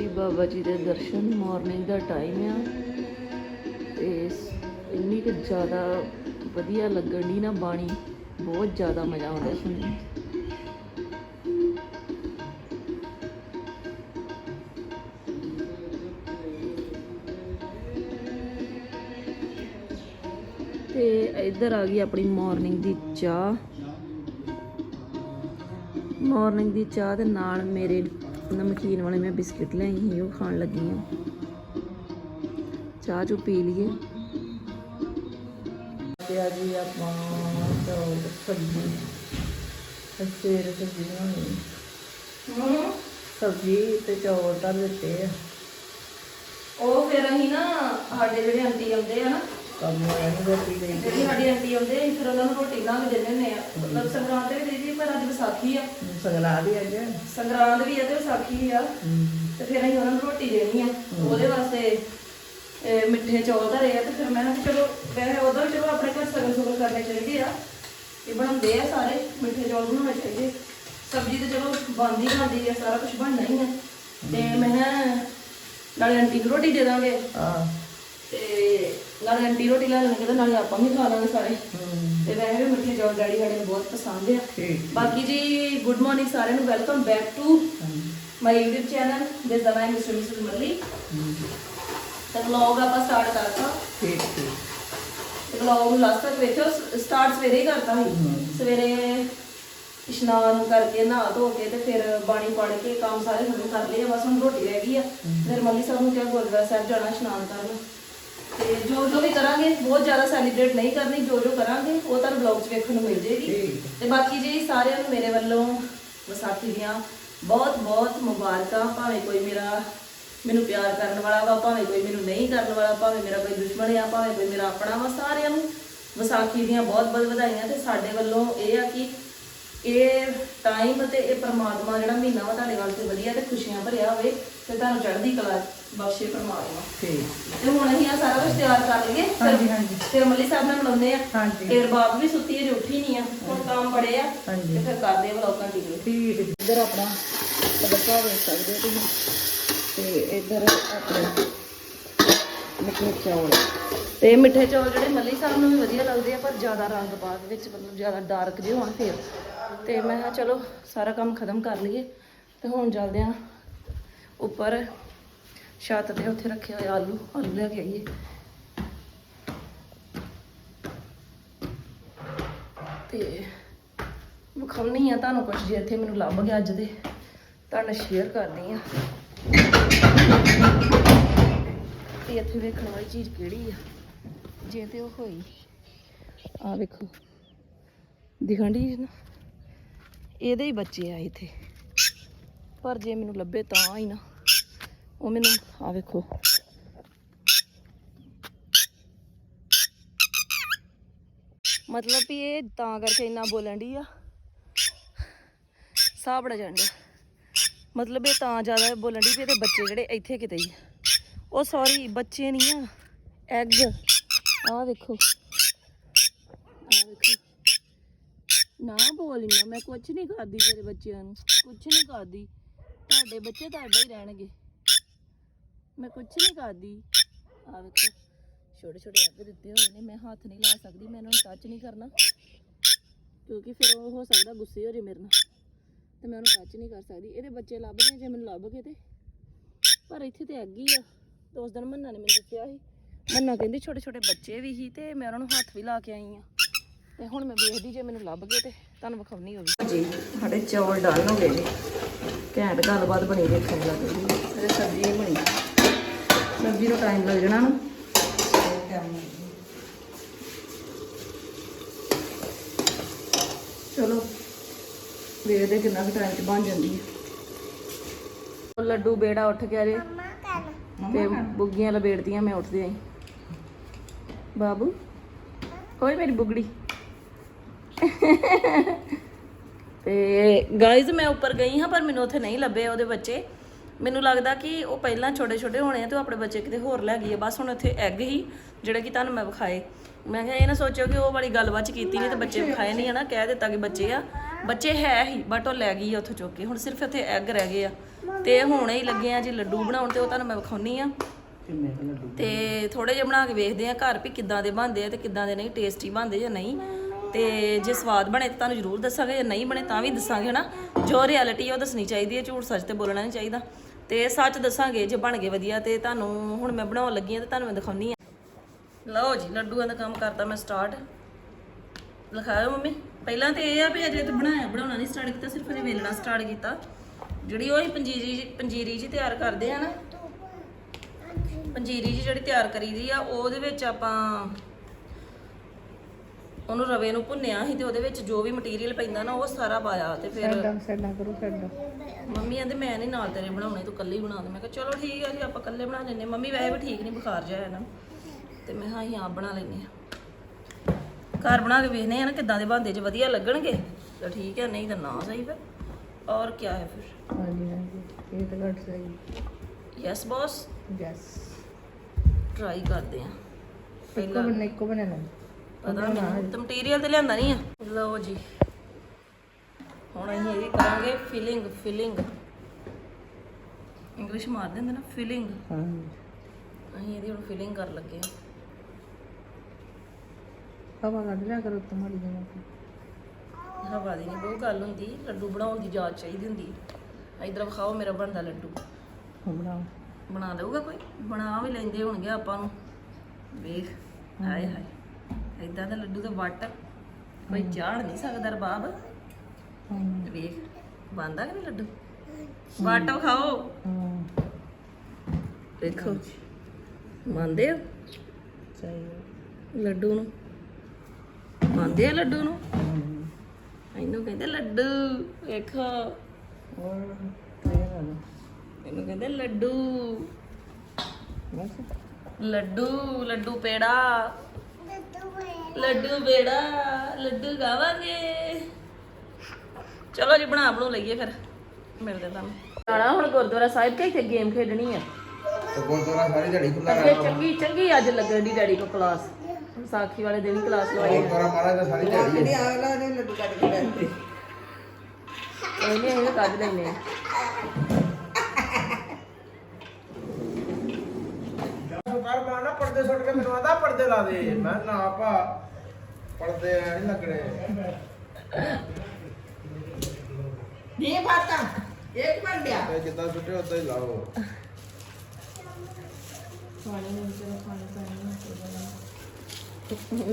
ਜੀ, ਬਾਬਾ ਜੀ ਦੇ ਦਰਸ਼ਨ ਮਾਰਨਿੰਗ ਦਾ ਟਾਈਮ ਆ ਤੇ ਇੰਨੀ ਕੁ ਜ਼ਿਆਦਾ ਵਧੀਆ ਲੱਗਣ ਦੀ ਨਾ ਬਾਣੀ, ਬਹੁਤ ਜ਼ਿਆਦਾ ਮਜ਼ਾ ਆਉਂਦਾ ਸੁਣਨ ਨੂੰ। ਤੇ ਇੱਧਰ ਆ ਗਈ ਆਪਣੀ ਮਾਰਨਿੰਗ ਦੀ ਚਾਹ ਮਾਰਨਿੰਗ ਦੀ ਚਾਹ ਦੇ ਨਾਲ ਮੇਰੇ ਨਮਕੀਨ ਵਾਲੇ ਮੈਂ ਬਿਸਕਿਟ ਲਿਆਈ ਸੀ ਉਹ ਖਾਣ ਲੱਗੀ ਹਾਂ। ਚਾਹ ਚੋ ਪੀ ਲਈਏ। ਤੇ ਆ ਜੀ ਆਪਾਂ ਚੌਲ ਸਬਜ਼ੀ ਸਵੇਰੇ ਸਬਜ਼ੀ ਬਣਾਉਣੀ। ਸਬਜ਼ੀ ਤੇ ਚੌਲ ਧਰ ਦਿੱਤੇ ਆ। ਉਹ ਫਿਰ ਅਸੀਂ ਨਾ ਸਾਡੇ ਜਿਹੜੇ ਆਂਟੀ ਆਉਂਦੇ ਆ ਨਾ ਕੰਮ ਹੋਇਆ ਨਹੀਂ ਰੋਟੀ ਲਈ ਜਿਹੜੀ ਸਾਡੀ ਆਂਟੀ ਆਉਂਦੇ ਆ, ਅਸੀਂ ਫਿਰ ਉਹਨਾਂ ਨੂੰ ਰੋਟੀ ਬਣਾ ਕੇ ਦਿੰਦੇ ਹੁੰਦੇ ਆ। ਮਤਲਬ ਸੰਗਰਾਂਦ ਤੇ ਵੀ ਦੇ ਜੀ ਪਰ ਅੱਜ ਵਿਸਾਖੀ ਆ। ਸਗਲਾ ਦੀ ਅੱਜ ਸੰਗਰਾਂਦ ਵੀ ਆ ਤੇ ਵਿਸਾਖੀ ਆ। ਤੇ ਫਿਰ ਅਸੀਂ ਉਹਨਾਂ ਨੂੰ ਰੋਟੀ ਦੇਣੀ ਆ। ਉਹਦੇ ਵਾਸਤੇ ਇਹ ਮਿੱਠੇ ਚੌਲ ਧਰੇ ਆ ਤੇ ਫਿਰ ਮੈਂ ਕਿਹਾ ਵੀ ਚਲੋ ਵੈਸੇ ਉਦੋਂ ਵੀ ਚਲੋ ਆਪਣੇ ਘਰ ਸਗਨ ਸੁਗਨ ਕਰਨੇ ਚਾਹੀਦੇ ਆ। ਇਹ ਬਣਾਉਂਦੇ ਆ ਸਾਰੇ ਮਿੱਠੇ ਚੌਲ ਬਣਾਉਣੇ ਚਾਹੀਦੇ। ਸਬਜ਼ੀ ਤੇ ਚਲੋ ਬਣਦੀ ਬਣਦੀ ਆ ਸਾਰਾ ਕੁਝ ਬਣਨਾ ਹੀ ਆ। ਤੇ ਮੈਂ ਕਿਹਾ ਨਾਲੇ ਆਂਟੀ ਨੂੰ ਰੋਟੀ ਦੇ ਦਾਂਗੇ। ਆ ਤੇ ਨਾਲੇ ਆਂਟੀ ਰੋਟੀ ਲੈ ਲੈਣਗੇ ਤੇ ਨਾਲੇ ਆਪਾਂ ਵੀ ਖਾ ਲਾਂਗੇ ਸਾਰੇ। ਤੇ ਵੈਸੇ ਵੀ ਮਿੱਠੇ ਚੌਲ ਡੈਡੀ ਸਾਡੇ ਨੂੰ ਬਹੁਤ ਪਸੰਦ ਆ। ਬਾਕੀ ਜੀ ਗੁੱਡ ਮਾਰਨਿੰਗ ਸਾਰਿਆਂ ਨੂੰ welcome back to my YouTube channel ਜਿਸ ਦਾ ਨਾਮ ਮਿਸਟਰ ਮਿਸਟਰ ਮਰਲੀ ਤੇ ਵਲੌਗ ਆਪਾਂ ਸਟਾਰਟ ਕਰਤਾ। ਠੀਕ ਠੀਕ। ਤੇ ਵਲੌਗ ਨੂੰ ਲਾਸਟ ਤੱਕ ਵੇਖਿਓ ਸਟਾਰਟ ਸਵੇਰੇ ਹੀ ਕਰਤਾ ਸੀ। ਸਵੇਰੇ ਇਸ਼ਨਾਨ ਕਰਕੇ ਨਹਾ ਧੋ ਕੇ ਤੇ ਫਿਰ ਬਾਣੀ ਪੜ੍ਹ ਕੇ ਕੰਮ ਸਾਰੇ ਖਤਮ ਕਰ ਲਏ ਬਸ ਹੁਣ ਰੋਟੀ ਰਹਿ ਗਈ ਆ। ਫਿਰ ਮੰਮੀ ਸਾਹਿਬ ਨੂੰ ਕਿਹਾ ਗੁਰਦੁਆਰਾ ਸਾਹਿਬ ਜਾਣਾ ਇਸ਼ਨਾਨ ਕਰਨ। ਤੇ ਜੋ ਜੋ ਵੀ ਕਰਾਂਗੇ ਬਹੁਤ ਜ਼ਿਆਦਾ ਸੈਲੀਬ੍ਰੇਟ ਨਹੀਂ ਕਰਨੀ ਜੋ ਜੋ ਕਰਾਂਗੇ ਉਹ ਤੁਹਾਨੂੰ ਵਲੌਗ 'ਚ ਵੇਖਣ ਨੂੰ ਮਿਲ ਜੇਗੀ। ਤੇ ਬਾਕੀ ਜੀ ਸਾਰਿਆਂ ਨੂੰ ਮੇਰੇ ਵੱਲੋਂ ਵਿਸਾਖੀ ਦੀਆਂ ਬਹੁਤ ਬਹੁਤ ਮੁਬਾਰਕਾਂ ਭਾਵੇਂ ਕੋਈ ਮੇਰਾ ਮੈਨੂੰ ਪਿਆਰ ਕਰਨ ਵਾਲਾ ਵਾ ਭਾਵੇਂ ਕੋਈ ਮੈਨੂੰ ਨਹੀਂ ਕਰਨ ਵਾਲਾ ਭਾਵੇਂ ਮੇਰਾ ਕੋਈ ਦੁਸ਼ਮਣ ਆ ਭਾਵੇਂ ਕੋਈ ਮੇਰਾ ਆਪਣਾ ਵਾ ਸਾਰਿਆਂ ਨੂੰ ਵਿਸਾਖੀ ਦੀਆਂ ਬਹੁਤ ਬਹੁਤ ਵਧਾਈਆਂ ਤੇ ਸਾਡੇ ਵੱਲੋਂ ਇਹ ਆ ਕਿ ਇਹ ਟਾਈਮ ਤੇ ਇਹ ਪ੍ਰਮਾਤਮਾ ਜਿਹੜਾ ਮਹੀਨਾ ਵਾ ਤੁਹਾਡੇ ਵਾਸਤੇ ਵਧੀਆ ਤੇ ਖੁਸ਼ੀਆਂ ਭਰਿਆ ਹੋਵੇ ਤੇ ਤੁਹਾਨੂੰ ਚੜ੍ਹਦੀ ਕਲਾ ਬਖਸ਼ੇ ਪ੍ਰਮਾਤਮਾ। ਠੀਕ। ਤੇ ਹੁਣ ਅਸੀਂ ਆ ਸਾਰਾ ਕੁਝ ਤਿਆਰ ਕਰ ਲਈਏ। ਹਾਂਜੀ, ਹਾਂਜੀ। ਫਿਰ ਮੱਲੀ ਸਾਹਿਬ ਨਾਲ ਮਿਲਾਉਂਦੇ ਆ। ਹਾਂਜੀ। ਫਿਰ ਬਾਪ ਵੀ ਸੁੱਤੀ ਹੈ ਉੱਠੀ ਨਹੀਂ ਆ। ਹੁਣ ਕੰਮ ਬੜੇ ਆ। ਹਾਂਜੀ। ਤੇ ਫਿਰ ਕਰਦੇ ਆ ਵਲੋਗ ਕੰਟੀਨਿਊ ਠੀਕ ਇੱਧਰ ਆਪਣਾ ਤੜਕਾ ਵੇਖ ਸਕਦੇ ਹੋ ਤੁਸੀਂ। ਤੇ ਇੱਧਰ ਆਪਣੇ ਮਿੱਠੇ ਚੌਲ। ਤੇ ਮਿੱਠੇ ਚੌਲ ਜਿਹੜੇ ਮੱਲੀ ਸਾਹਿਬ ਨੂੰ ਵੀ ਵਧੀਆ ਲੱਗਦੇ ਆ ਪਰ ਜ਼ਿਆਦਾ ਰੰਗ ਬਾਅਦ ਵਿੱਚ ਮਤਲਬ ਜ਼ਿਆਦਾ ਡਾਰਕ ਜਿਹੇ ਹੋਣ ਫਿਰ। ਤੇ ਮੈਂ ਕਿਹਾ ਚਲੋ ਸਾਰਾ ਕੰਮ ਖਤਮ ਕਰ ਲਈਏ ਤੇ ਹੁਣ ਚੱਲਦੇ ਆ ਉੱਪਰ ਛੱਤ ਤੇ ਉੱਥੇ ਰੱਖੇ ਹੋਏ ਆਲੂ ਆਲੂ ਲੈ ਕੇ ਆਈਏ। ਤੇ ਵਿਖਾਉਣੀ ਆ ਤੁਹਾਨੂੰ ਕੁਝ ਜੇ ਇੱਥੇ ਮੈਨੂੰ ਲੱਭ ਗਿਆ ਅੱਜ ਦੇ ਤੁਹਾਨੂੰ ਸ਼ੇਅਰ ਕਰਦੀ ਆ। ਤੇ ਇੱਥੇ ਵੇਖਣ ਵਾਲੀ ਚੀਜ਼ ਕਿਹੜੀ ਆ? ਜੇ ਤੇ ਉਹ ਹੋਈ। ਆ ਵੇਖੋ। ਦਿਖਣ ਦੀ ਨਾ? ਇਹਦੇ ਹੀ ਬੱਚੇ ਆ ਇੱਥੇ। ਪਰ ਜੇ ਮੈਨੂੰ ਲੱਭੇ ਤਾਂ ਹੀ ਨਾ। ਉਹ ਮੈਨੂੰ, ਆ ਵੇਖੋ। ਮਤਲਬ ਵੀ ਇਹ ਤਾਂ ਕਰਕੇ ਇੰਨਾ ਬੋਲਣ ਦੀ ਆ। ਸਾਹ ਬੜਾ ਜਾਂਦਾ ਮਤਲਬ ਇਹ ਤਾਂ ਜ਼ਿਆਦਾ ਬੋਲਣ ਦੀ ਵੀ ਇਹਦੇ ਬੱਚੇ ਜਿਹੜੇ ਇੱਥੇ ਕਿਤੇ ਹੀ ਆ। ਉਹ ਸੌਰੀ ਬੱਚੇ ਨਹੀਂ ਆ। ਐਗ ਆਹ ਵੇਖੋ ਆਹ ਵੇਖੋ ਨਾ ਬੋਲ ਇੰਨਾ, ਮੈਂ ਕੁਝ ਨਹੀਂ ਕਰਦੀ ਤੇਰੇ ਬੱਚਿਆਂ ਨੂੰ ਕੁਝ ਨਹੀਂ ਕਰਦੀ ਤੁਹਾਡੇ ਬੱਚੇ ਤੁਹਾਡੇ ਹੀ ਰਹਿਣਗੇ। ਮੈਂ ਕੁਝ ਨਹੀਂ ਕਰਦੀ ਆਹ ਵੇਖੋ, ਛੋਟੇ ਛੋਟੇ ਐਗ ਦਿੱਤੇ ਹੋਏ ਨੇ, ਮੈਂ ਹੱਥ ਨਹੀਂ ਲਾ ਸਕਦੀ, ਮੈਂ ਇਹਨਾਂ ਨੂੰ ਟੱਚ ਨਹੀਂ ਕਰਨਾ। ਕਿਉਂਕਿ ਫਿਰ ਉਹ ਹੋ ਸਕਦਾ ਗੁੱਸੇ ਹੋ ਜੇ ਮੇਰੇ ਨਾਲ, ਤੇ ਮੈਂ ਉਹਨੂੰ ਟੱਚ ਨਹੀਂ ਕਰ ਸਕਦੀ। ਇਹਦੇ ਬੱਚੇ ਲੱਭਦੇ ਜੇ ਮੈਨੂੰ ਲੱਭ ਗਏ ਤੇ। ਪਰ ਇੱਥੇ ਤੇ ਅੱਗ ਹੀ ਆ। ਤੇ ਉਸ ਦਿਨ ਮੰਨਾ ਨੇ ਮੈਨੂੰ ਦੱਸਿਆ ਸੀ। ਮੰਨਾ ਕਹਿੰਦੀ ਛੋਟੇ ਛੋਟੇ ਬੱਚੇ ਵੀ ਸੀ ਤੇ ਮੈਂ ਉਹਨਾਂ ਨੂੰ ਹੱਥ ਵੀ ਲਾ ਕੇ ਆਈ ਆ ਤੇ ਹੁਣ ਮੈਂ ਵੇਖਦੀ ਜੇ ਮੈਨੂੰ ਲੱਭ ਗਏ ਤੇ ਤੁਹਾਨੂੰ ਵਿਖਾਉਣੀ ਹੋਵੇ ਜੀ ਸਾਡੇ ਚੌਲ ਡਨ ਹੋ ਗਏ ਜੀ ਘੈਂਟ ਗੱਲਬਾਤ ਬਣੀ ਦੇਖਣ ਲੱਗ ਗਈ ਤੇ ਸਬਜ਼ੀ ਨਹੀਂ ਬਣੀ। ਸਬਜ਼ੀ ਨੂੰ ਟਾਈਮ ਲੱਗ ਜਾਣਾ ਨਾ। ਚਲੋ ਵੇਖਦੇ ਕਿੰਨਾ ਕੁ ਟਾਈਮ ਚ ਬਣ ਜਾਂਦੀ ਹੈ ਲੱਡੂ ਬੇੜਾ ਉੱਠ ਗਿਆ ਜੇ। ਤੇ ਬੁੱਗੀਆਂ ਲਬੇੜਦੀਆਂ ਮੈਂ ਉੱਠਦੀ ਆਈ। ਬਾਬੂ ਓਏ ਮੇਰੀ ਬੁਗੜੀ। ਤੇ ਗਾਇਜ਼ ਮੈਂ ਉੱਪਰ ਗਈ ਹਾਂ ਪਰ ਮੈਨੂੰ ਉੱਥੇ ਨਹੀਂ ਲੱਭੇ ਉਹਦੇ ਬੱਚੇ। ਮੈਨੂੰ ਲੱਗਦਾ ਕਿ ਉਹ ਪਹਿਲਾਂ ਛੋਟੇ ਛੋਟੇ ਹੋਣੇ ਆ ਤੇ ਉਹ ਆਪਣੇ ਬੱਚੇ ਕਿਤੇ ਹੋਰ ਲੈ ਗਈ ਬਸ ਹੁਣ ਉੱਥੇ ਐਗ ਹੀ ਜਿਹੜੇ ਕਿ ਤੁਹਾਨੂੰ ਮੈਂ ਵਿਖਾਏ। ਮੈਂ ਕਿਹਾ ਇਹ ਨਾ ਸੋਚਿਓ ਕਿ ਉਹ ਵਾਲੀ ਗੱਲਬਾਤ ਕੀਤੀ ਨਹੀਂ ਤੇ ਬੱਚੇ ਵਿਖਾਏ ਨਹੀਂ ਹਨਾ ਕਹਿ ਦਿੱਤਾ ਕਿ ਬੱਚੇ ਆ। ਬੱਚੇ ਹੈ ਹੀ ਬਟ ਉਹ ਲੈ ਗਈ ਆ ਉੱਥੋਂ ਚੁੱਕ ਕੇ। ਹੁਣ ਸਿਰਫ ਇੱਥੇ ਐਗ ਰਹਿ ਗਏ ਆ। ਤੇ ਹੁਣੇ ਹੀ ਲੱਗੇ ਆ ਜੀ ਲੱਡੂ ਬਣਾਉਣ ਤੇ ਉਹ ਤੁਹਾਨੂੰ ਮੈਂ ਵਿਖਾਉਣੀ ਆ। ਤੇ ਥੋੜੇ ਜਿਹਾ ਬਣਾ ਕੇ ਵੇਖਦੇ ਆ ਘਰ ਵੀ ਕਿੱਦਾਂ ਦੇ ਬਣਦੇ ਆ ਤੇ ਕਿੱਦਾਂ ਦੇ ਨਹੀਂ ਟੇਸਟੀ ਬਣਦੇ ਜਾਂ ਨਹੀਂ। ਤੇ ਜੇ ਸਵਾਦ ਬਣੇ ਤਾਂ ਤੁਹਾਨੂੰ ਜ਼ਰੂਰ ਦੱਸਾਂਗੇ, ਜੇ ਨਹੀਂ ਬਣੇ ਤਾਂ ਵੀ ਦੱਸਾਂਗੇ ਹਨਾ। ਜੋ ਰਿਐਲਿਟੀ ਉਹ ਦੱਸਣੀ ਚਾਹੀਦੀ ਹੈ, ਝੂਠ ਸੱਚ ਤੇ ਬੋਲਣਾ ਨਹੀਂ ਚਾਹੀਦਾ। ਤੇ ਸੱਚ ਦੱਸਾਂਗੇ, ਜੇ ਬਣ ਗਏ ਵਧੀਆ ਤੇ ਤੁਹਾਨੂੰ ਹੁਣ ਮੈਂ ਬਣਾਉਣ ਲੱਗੀ ਹਾਂ ਤੇ ਤੁਹਾਨੂੰ ਮੈਂ ਦਿਖਾਉਣੀ ਆ ਲਓ ਜੀ, ਲੱਡੂਆਂ ਦਾ ਕੰਮ ਕਰਤਾ ਮੈਂ ਸਟਾਰਟ ਲਿਖਾਇਓ ਮੰਮੀ। ਪਹਿਲਾਂ ਤੇ ਇਹ ਆ ਵੀ ਅਜੇ ਤੇ ਬਣਾਇਆ, ਬਣਾਉਣਾ ਨਹੀਂ ਸਟਾਰਟ ਕੀਤਾ, ਸਿਰਫ ਅਜੇ ਵੇਲਣਾ ਸਟਾਰਟ ਕੀਤਾ। ਜਿਹੜੀ ਉਹ ਅਸੀਂ ਪੰਜੀਰੀ ਜੀ- ਪੰਜੀਰੀ ਜੀ ਤਿਆਰ ਕਰਦੇ ਆ ਨਾ। ਪੰਜੀਰੀ ਜੀ ਜਿਹੜੀ ਤਿਆਰ ਕਰੀਦੀ ਆ, ਉਹਦੇ ਵਿੱਚ ਆਪਾਂ ਉਹਨੂੰ ਰਵੇ ਨੂੰ ਭੁੰਨਿਆ ਸੀ ਤੇ ਉਹਦੇ ਵਿੱਚ ਜੋ ਵੀ ਮਟੀਰੀਅਲ ਪੈਂਦਾ ਨਾ ਉਹ ਸਾਰਾ ਪਾਇਆ ਤੇ ਫਿਰ ਸੈਡਾ ਕਰੋ ਸੈਡਾ ਮੰਮੀ ਕਹਿੰਦੇ ਮੈਂ ਨਹੀਂ ਨਾਲ ਤੇਰੇ ਬਣਾਉਣੇ ਤੂੰ ਇਕੱਲੇ ਹੀ ਬਣਾ ਦੇ। ਮੈਂ ਕਿਹਾ ਚਲੋ ਠੀਕ ਆ ਜੀ ਆਪਾਂ ਇਕੱਲੇ ਬਣਾ ਲੈਨੇ ਮੰਮੀ ਵੈਸੇ ਵੀ ਠੀਕ ਨਹੀਂ ਬੁਖਾਰ ਜਿਹਾ ਇਹਨਾਂ ਨੂੰ। ਤੇ ਮੈਂ ਹਾਂ ਹੀ ਆਪ ਬਣਾ ਲੈਨੇ ਆ ਘਰ ਬਣਾ ਕੇ ਵੇਖਨੇ ਆ ਨਾ ਕਿੱਦਾਂ ਦੇ ਬਣਦੇ ਜੇ ਵਧੀਆ ਲੱਗਣਗੇ ਤਾਂ ਠੀਕ ਹੈ ਨਹੀਂ ਤਾਂ ਨਾ ਸਹੀ ਫਿਰ। ਔਰ ਕੀ ਹੈ ਫਿਰ? ਹਾਂਜੀ ਹਾਂਜੀ। ਇਹ ਤਾਂ ਘੱਟ ਸਹੀ ਯੈਸ ਬੌਸ ਯੈਸ ਟਰਾਈ ਕਰਦੇ ਆ ਪਹਿਲਾਂ ਬਣੇ ਇੱਕੋ ਬਣਾਣਾ ਪਤਾ ਨਹੀਂ। ਮਟੀਰੀਅਲ ਤੇ ਲਿਆਂਦਾ ਨਹੀਂ ਆ। ਲਓ ਜੀ। ਹੁਣ ਅਸੀਂ ਇਹਦੀ ਕਰਾਂਗੇ ਫਿਲਿੰਗ ਫਿਲਿੰਗ ਇੰਗਲਿਸ਼ ਮਾਰ ਦਿੰਦੇ ਨਾ ਫਿਲਿੰਗ ਹਾਂਜੀ। ਅਸੀਂ ਇਹਦੀ ਹੁਣ ਫਿਲਿੰਗ ਕਰਨ ਲੱਗੇ ਆ। ਹਵਾ ਕੱਢ ਲਿਆ ਕਰੋ ਤੁਹਾਡੀ ਜਮਾ ਹਵਾ ਦੀ ਨਹੀਂ ਬਹੁਤ ਗੱਲ ਹੁੰਦੀ। ਲੱਡੂ ਬਣਾਉਣ ਦੀ ਜਾਚ ਚਾਹੀਦੀ ਹੁੰਦੀ। ਇਧਰ ਵਿਖਾਓ ਮੇਰਾ ਬਣਦਾ ਲੱਡੂ। ਬਣਾਓ। ਬਣਾ ਲਊਗਾ ਕੋਈ? ਬਣਾ ਵੀ ਲੈਂਦੇ ਹੋਣਗੇ ਆਪਾਂ ਨੂੰ। ਵੇਖ ਹਾਏ ਹਾਏ। ਇਦਾਂ ਦਾ ਲੱਡੂ ਤਾਂ ਵੱਟ। ਕੋਈ ਚਾੜ ਨਹੀਂ ਸਕਦਾ ਰਬਾਬ। ਵੇਖ ਬੰਦਾ ਕਿ ਨਹੀਂ ਲੱਡੂ? ਵੱਟ ਵਿਖਾਓ। ਹਾਂ ਵੇਖੋ। ਮੰਨਦੇ ਹੋ ਸਹੀ ਲੱਡੂ ਨੂੰ। ਮੰਨਦੇ ਆ ਲੱਡੂ ਨੂੰ? ਇਹਨੂੰ ਕਹਿੰਦੇ ਲੱਡੂ। ਵੇਖੋ। ਹੋਰ ਇਹਨੂੰ ਕਹਿੰਦੇ ਲੱਡੂ। ਲੱਡੂ ਲੱਡੂ ਪੇੜਾ। ਲੱਡੂ ਬੇੜਾ ਲੱਡੂ ਗਾਵਾਂਗੇ। ਚਲੋ ਜੀ ਬਣਾ ਬਣੂ ਲਈਏ ਫਿਰ। ਮਿਲਦੇ ਤੁਹਾਨੂੰ। ਜਾਣਾ ਹੁਣ ਗੁਰਦੁਆਰਾ ਸਾਹਿਬ ਤੇ ਇੱਥੇ ਗੇਮ ਖੇਡਣੀ ਆ? ਤੇ ਗੁਰਦੁਆਰਾ ਸਾਰੀ ਦਿਹਾੜੀ ਖੁੱਲਾ ਅੱਗੇ ਚੰਗੀ ਚੰਗੀ ਅੱਜ ਲੱਗਣ ਦੀ ਡੈਡੀ ਕੋ ਕਲਾਸ ਵਿਸਾਖੀ ਵਾਲੇ ਦਿਨ ਕਲਾਸ ਲਵਾਈ। ਹੈ ਗੁਰਦੁਆਰਾ ਮਹਾਰਾਜ ਦਾ ਸਾਰੀ ਦਿਹਾੜੀ ਹੈ। ਅਗਲਾ ਨੇ ਲੱਡੂ ਕੱਢ ਕੇ ਬੈਠੇ ਇਹਨੇ ਇਹ ਕੱਢ ਲੈਨੇ ਆ ਸਰਕਾਰ ਮਾਰਨਾ ਪਰਦੇ ਸੁੱਟ ਕੇ ਮੈਨੂੰ ਆਦਾ ਪਰਦੇ ਲਾ ਦੇ। ਮੈਂ ਨਾ ਭਾ। ਨਹੀਂ ਲੱਗਣੇ। ਨਹੀਂ ਫਾਤਾ ਇੱਕ ਮਿੰਟ ਦਿਆ ਤੇ ਜਿੱਦਾਂ ਸੁੱਟੇ ਉਦਾਂ ਹੀ ਲਾਓ।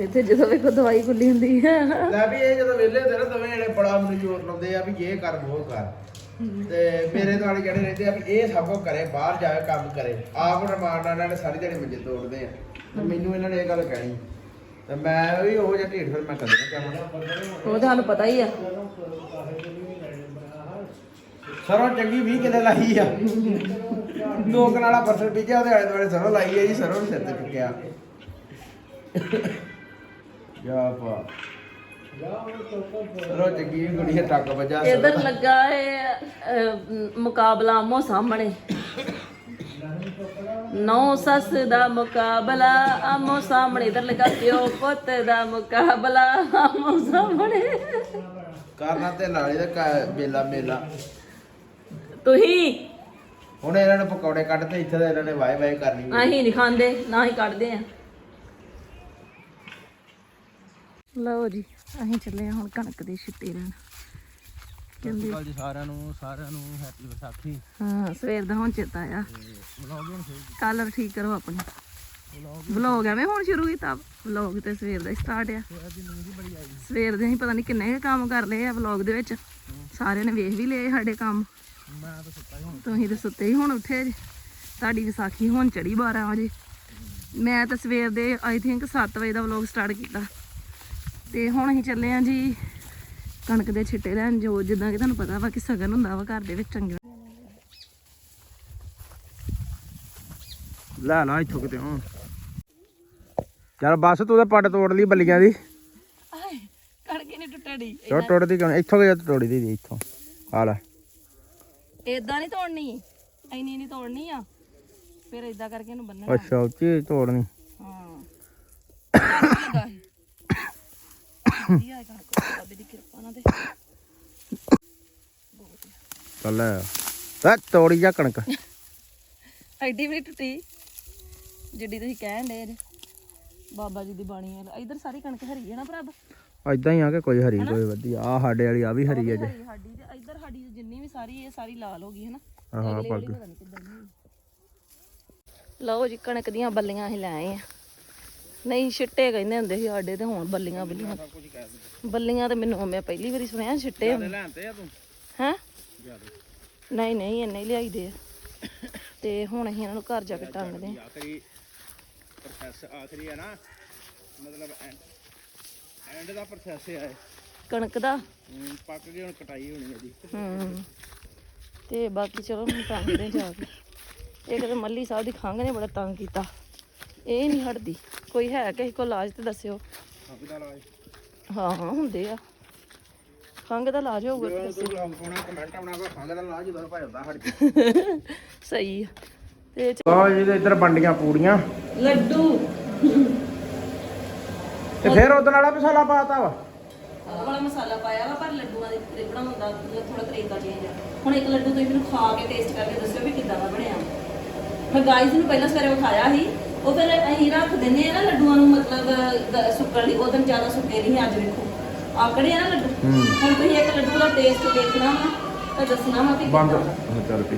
ਇੱਥੇ ਜਦੋਂ ਵੇਖੋ ਦਵਾਈ ਖੁੱਲੀ ਹੁੰਦੀ ਹੈ ਲੈ ਵੀ ਇਹ ਜਦੋਂ ਵਿਹਲੇ ਹੁੰਦੇ ਨਾ ਦੋਵੇਂ ਜਿਹੜੇ ਬੜਾ ਮੈਨੂੰ ਜ਼ੋਰ ਲਾਉਂਦੇ ਆ ਵੀ ਇਹ ਕਰ ਉਹ ਕਰ। ਤੇ ਮੇਰੇ ਨਾਲ ਜਿਹੜੇ ਰਹਿੰਦੇ ਆ ਵੀ ਇਹ ਸਭ ਕੁਝ ਕਰੇ ਬਾਹਰ ਜਾ ਕੇ ਕੰਮ ਕਰੇ। ਆਪ ਰਮਾਨ ਨਾਲ ਇਹਨਾਂ ਨੇ ਸਾਰੀ ਦਿਹਾੜੀ ਮੰਜੇ ਤੋੜਦੇ ਆ। ਤੇ ਮੈਨੂੰ ਇਹਨਾਂ ਨੇ ਇਹ ਗੱਲ ਕਹਿਣੀ। ਤੇ ਮੈਂ ਵੀ ਉਹ ਜਿਹਾ ਢੀਠ ਫਿਰ ਮੈਂ ਕਦੇ ਨਾ ਚਾਹਾਂ ਉਹ ਤੁਹਾਨੂੰ ਪਤਾ ਹੀ ਆ। ਸਰੋਂ ਚੰਗੀ 20 ਕਿਲੇ ਲਾਈ ਆ। ਦੋ ਕਨਾਲਾ ਪਰਸਨ ਬੀਜਿਆ ਉਹਦੇ ਆਲੇ ਦੁਆਲੇ ਸਰੋਂ ਲਾਈ ਆ ਜੀ ਸਰੋਂ ਸਿਰ ਤੇ ਚੁੱਕਿਆ। ਜਾ ਪਾ ਸਰੋਂ ਚੰਗੀ ਵੀ ਕੁੜੀ ਟੱਕ ਵੱਜਾ ਇਧਰ ਲੱਗਾ ਹੈ ਮੁਕਾਬਲਾ ਆਮੋ ਸਾਹਮਣੇ। ਨੌ ਸੱਸ ਦਾ ਮੁਕਾਬਲਾ ਆਮੋ ਸਾਹਮਣੇ ਇਧਰ ਲੱਗਾ ਪਿਓ ਪੁੱਤ ਦਾ ਮੁਕਾਬਲਾ ਆਮੋ ਸਾਹਮਣੇ। ਕਰਨਾ ਤੇ ਨਾਲੇ ਦਾ ਕਾ- ਮੇਲਾ ਮੇਲਾ। ਤੁਸੀਂ? ਹੁਣ ਇਹਨਾਂ ਨੇ ਪਕੌੜੇ ਕੱਢਦੇ ਇੱਥੇ ਤਾਂ ਇਹਨਾਂ ਨੇ ਵਾਏ ਵਾਏ ਕਰਨੀ ਆ। ਅਸੀਂ ਨਹੀਂ ਖਾਂਦੇ ਨਾ ਹੀ ਕੱਢਦੇ ਆ। ਲਓ ਜੀ ਅਸੀਂ ਚੱਲੇ ਹਾਂ ਹੁਣ ਕਣਕ ਦੇ ਛਿੱਟੇ ਲੈਣ। ਕਹਿੰਦੇ। ਜੀ ਸਾਰਿਆਂ ਨੂੰ ਸਾਰਿਆਂ ਨੂੰ ਹੈਪੀ ਵਿਸਾਖੀ। ਹਾਂ ਸਵੇਰ ਦਾ ਹੁਣ ਚੇਤਾ ਆ ਕਲਰ ਠੀਕ ਕਰੋ ਆਪਣੀ। ਵਲੌਗ ਐਵੇਂ ਹੁਣ ਸ਼ੁਰੂ ਕੀਤਾ। ਵਲੌਗ ਤੇ ਸਵੇਰ ਦਾ ਸਟਾਰਟ ਆ। ਸਵੇਰ ਦੇ ਅਸੀਂ ਪਤਾ ਨਹੀਂ ਕਿੰਨੇ ਕੰਮ ਕਰ ਲਏ ਆ ਵਲੌਗ ਦੇ ਵਿੱਚ। ਸਾਰਿਆਂ ਨੇ ਵੇਖ ਵੀ ਲਏ ਸਾਡੇ ਕੰਮ। ਮੈਂ ਤਾਂ ਸੁੱਤਾ ਹੀ ਹੁਣ। ਤੁਸੀਂ ਤਾਂ ਸੁੱਤੇ ਹੀ ਹੁਣ ਉੱਠੇ ਜੇ। ਤੁਹਾਡੀ ਵਿਸਾਖੀ ਹੁਣ ਚੜੀ 12 ਵਜੇ। ਮੈਂ ਤਾਂ ਸਵੇਰ ਦੇ ਆਈ ਥਿੰਕ 7 ਵਜੇ ਦਾ ਵਲੌਗ ਸਟਾਰਟ ਕੀਤਾ। ਤੇ ਹੁਣ ਅਸੀਂ ਚੱਲੇ ਆਂ ਜੀ ਕਣਕ ਦੇ ਛਿੱਟੇ ਲੈਣ ਜੋ ਜਿੱਦਾਂ ਕਿ ਤੁਹਾਨੂੰ ਪਤਾ ਵਾ ਕਿ ਸਗਨ ਹੁੰਦਾ ਵਾ ਘਰ ਦੇ ਵਿੱਚ ਚੰਗੇ ਲੈ ਲਾ ਇੱਥੋਂ ਕਿਤੇ ਹੁਣ। ਚੱਲ ਬਸ ਤੂੰ ਤਾਂ ਪੱਟ ਤੋੜ ਲਈ ਬੱਲੀਆਂ ਦੀ। ਆਏ ਕਣਕ ਨਹੀਂ ਟੁੱਟੜੀ। ਟੁੱਟ ਟੁੱਟਦੀ ਕਿਉਂ ਇੱਥੋਂ ਕਿ ਤੋੜੀ ਦੀ ਇੱਥੋਂ। ਆ ਲੈ। ਏਦਾਂ ਨਹੀਂ ਤੋੜਨੀ। ਐਨੀ ਨਹੀਂ ਤੋੜਨੀ ਆ। ਫਿਰ ਏਦਾਂ ਕਰਕੇ ਇਹਨੂੰ ਬੰਨਣਾ। ਅੱਛਾ ਉੱਚੀ ਤੋੜਨੀ। ਹਾਂ। ਵਧੀਆ ਕਣਕ ਬਾਬੇ ਦੀ ਕਿਰਪਾ ਨਾਲ ਤੇ ਕੱਲ ਤਾਂ ਤੋੜੀ ਜਾ ਕਣਕ। ਐਡੀ ਵੀ ਟੁੱਟੀ ਜਿੱਡੀ ਤੁਸੀਂ ਕਹਿਣ ਦੇ ਬਾਬਾ ਜੀ ਦੀ ਬਾਣੀ ਹੈ। ਇਧਰ ਸਾਰੀ ਕਣਕ ਹਰੀ ਹੈ ਨਾ ਭਰਾ ਐਦਾਂ ਹੀ ਆ ਕਿ ਕੋਈ ਹਰੀ ਕੋਈ ਵਧੀਆ। ਆ ਸਾਡੇ ਵਾਲੀ ਆ ਵੀ ਹਰੀ ਸਾਡੀ ਤੇ ਇਧਰ ਸਾਡੀ ਜਿੰਨੀ ਵੀ ਸਾਰੀ ਇਹ ਸਾਰੀ ਲਾਲ ਹੋ ਗਈ ਹੈ ਨਾ। ਆਹ ਪੱਗ। ਲਓ ਜੀ ਕਣਕ ਦੀਆਂ ਬੱਲੀਆਂ ਅਸੀਂ ਲੈ ਆਏ ਆ। ਨਹੀਂ ਛਿੱਟੇ ਕਹਿੰਦੇ ਹੁੰਦੇ ਸੀ ਸਾਡੇ ਤੇ ਹੁਣ ਬੱਲੀਆਂ ਬੱਲੀਆਂ। ਬੱਲੀਆਂ ਤੇ ਮੈਨੂੰ ਮੈਂ ਪਹਿਲੀ ਵਾਰੀ ਸੁਣਿਆ ਛਿੱਟੇ ਲੈਂਦੇ ਆ ਤੂੰ? ਹੈ? ਨਹੀਂ ਨਹੀਂ ਇੰਨੇ ਹੀ ਲਿਆਈਦੇ ਆ। ਤੇ ਹੁਣ ਅਸੀਂ ਇਹਨਾਂ ਨੂੰ ਘਰ ਜਾ ਕੇ ਟੰਗਦੇ ਆ। ਆਖਰੀ ਪ੍ਰੋਸੈਸ ਆਖਰੀ ਹੈ ਨਾ ਮਤਲਬ ਐਂਡ ਦਾ ਪ੍ਰੋਸੈਸ ਹੈ ਕਣਕ ਦਾ? ਪੱਕ ਗਈ ਹੁਣ ਕਟਾਈ ਹੋਣੀ ਹੂੰ। ਤੇ ਬਾਕੀ ਚਲੋ ਹੁਣ ਟੰਗਦੇ ਜਾ ਕੇ। ਇੱਕ ਤੇ ਮੱਲੀ ਸਾਹਿਬ ਦੀ ਖੰਘ ਨੇ ਬੜਾ ਤੰਗ ਕੀਤਾ। ਇਹ ਨਹੀਂ ਹਟਦੀ। ਕੋਈ ਹੈ ਕਿਸੇ ਕੋਲ ਇਲਾਜ ਤੇ ਦੱਸਿਓ। ਹੱਬ ਦਾ ਲਾਜ ਹਾਂ ਹਾਂ ਹੁੰਦੇ ਆ। ਖੰਘ ਦਾ ਇਲਾਜ ਹੋਊਗਾ ਤੇ ਦੱਸਿਓ। ਖੰਗ ਹੁੰਦਾ ਸਹੀ ਆ। ਤੇ ਚ- ਲਓ ਜੀ ਤੇ ਇੱਧਰ ਬੰਡੀਆਂ ਪੂੜੀਆਂ। ਲੱਡੂ। ਤੇ ਫਿਰ ਉਦੋਂ ਵਾਲਾ ਮਸਾਲਾ ਪਾਤਾ ਵਾ। ਆਹ ਵਾਲਾ ਮਸਾਲਾ ਪਾਇਆ ਵਾ ਪਰ ਲੱਡੂਆਂ ਦੇ ਤਰੀਕੇ ਬਣਾਉਣ ਦਾ ਥੋੜਾ ਤਰੀਕਾ ਚੇਂਜ ਆ। ਹੁਣ ਇੱਕ ਲੱਡੂ ਤੁਸੀਂ ਮੈਨੂੰ ਖਾ ਕੇ ਟੇਸਟ ਕਰਕੇ ਦੱਸਿਓ ਵੀ ਕਿੱਦਾਂ ਦਾ ਬਣਿਆ। ਮੈਂ ਗਾਈਜ਼ ਨੂੰ ਪਹਿਲਾਂ ਸਵੇਰੇ ਵਿਖਾਇਆ ਸੀ। ਉਹ ਫਿਰ ਅਸੀਂ ਰੱਖ ਦਿੰਦੇ ਆ ਨਾ ਲੱਡੂਆਂ ਨੂੰ ਮਤਲਬ ਗ- ਸੁੱਕਣ ਲਈ। ਉਹਦਨ ਜ਼ਿਆਦਾ ਸੁੱਕੇ ਨਹੀਂ ਅੱਜ ਵੇਖੋ। ਆਕੜੇ ਆ ਨਾ ਲੱਡੂ? ਹੂੰ। ਹੁਣ ਤੁਸੀਂ ਇੱਕ ਲੱਡੂ ਦਾ ਟੇਸਟ ਦੇਖਣਾ ਵਾ ਤਾਂ ਦੱਸਣਾ ਵਾ ਵੀ ਬੰਦ। ਕਿੱਦਾਂ ਦਾ- ਚੱਲ ਪਈ